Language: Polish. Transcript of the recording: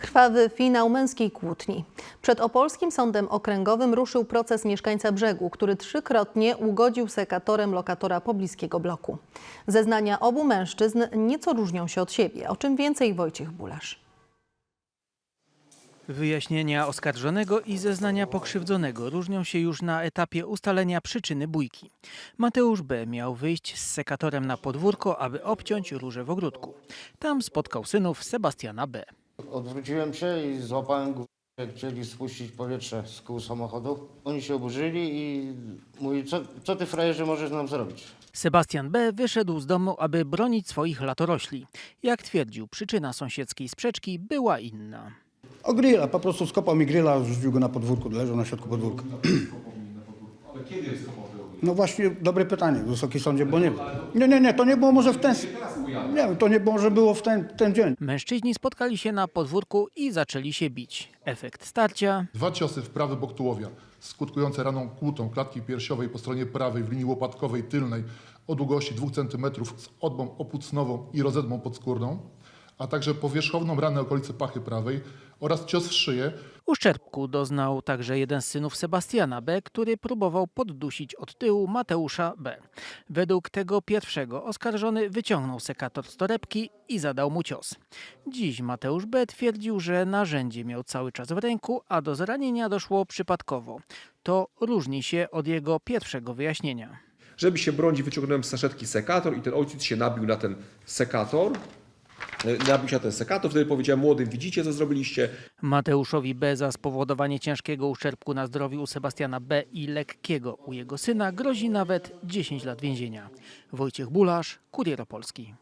Krwawy finał męskiej kłótni. Przed Opolskim Sądem Okręgowym ruszył proces mieszkańca brzegu, który trzykrotnie ugodził sekatorem lokatora pobliskiego bloku. Zeznania obu mężczyzn nieco różnią się od siebie, o czym więcej Wojciech Bulasz. Wyjaśnienia oskarżonego i zeznania pokrzywdzonego różnią się już na etapie ustalenia przyczyny bójki. Mateusz B. miał wyjść z sekatorem na podwórko, aby obciąć róże w ogródku. Tam spotkał synów Sebastiana B. Odwróciłem się i złapałem go, jak chcieli spuścić powietrze z kół samochodu. Oni się oburzyli i mówi, co, co ty frajerze możesz nam zrobić? Sebastian B. wyszedł z domu, aby bronić swoich latorośli. Jak twierdził, przyczyna sąsiedzkiej sprzeczki była inna. O grilla, po prostu skopał mi grilla, rzucił go na podwórku, leżał na środku podwórka. Ale kiedy skopał tego No właśnie, dobre pytanie, Wysoki Sądzie, bo nie. Nie, nie, nie, to nie było może w ten... Nie to nie może było w ten, ten dzień. Mężczyźni spotkali się na podwórku i zaczęli się bić. Efekt starcia Dwa ciosy w prawy bok tułowia, skutkujące raną kłutą klatki piersiowej po stronie prawej w linii łopatkowej tylnej o długości 2 cm z odbą opłucnową i rozedmą podskórną, a także powierzchowną ranę okolicy pachy prawej oraz cios w szyję, Uszczerbku doznał także jeden z synów Sebastiana B., który próbował poddusić od tyłu Mateusza B. Według tego pierwszego oskarżony wyciągnął sekator z torebki i zadał mu cios. Dziś Mateusz B. twierdził, że narzędzie miał cały czas w ręku, a do zranienia doszło przypadkowo. To różni się od jego pierwszego wyjaśnienia. Żeby się bronić, wyciągnąłem z saszetki sekator i ten ojciec się nabił na ten sekator. Nabił ten sekator, wtedy powiedziałem młodym, widzicie co zrobiliście? Mateuszowi B. za spowodowanie ciężkiego uszczerbku na zdrowiu u Sebastiana B. i lekkiego u jego syna grozi nawet 10 lat więzienia. Wojciech Bulasz, Kurier Opolski.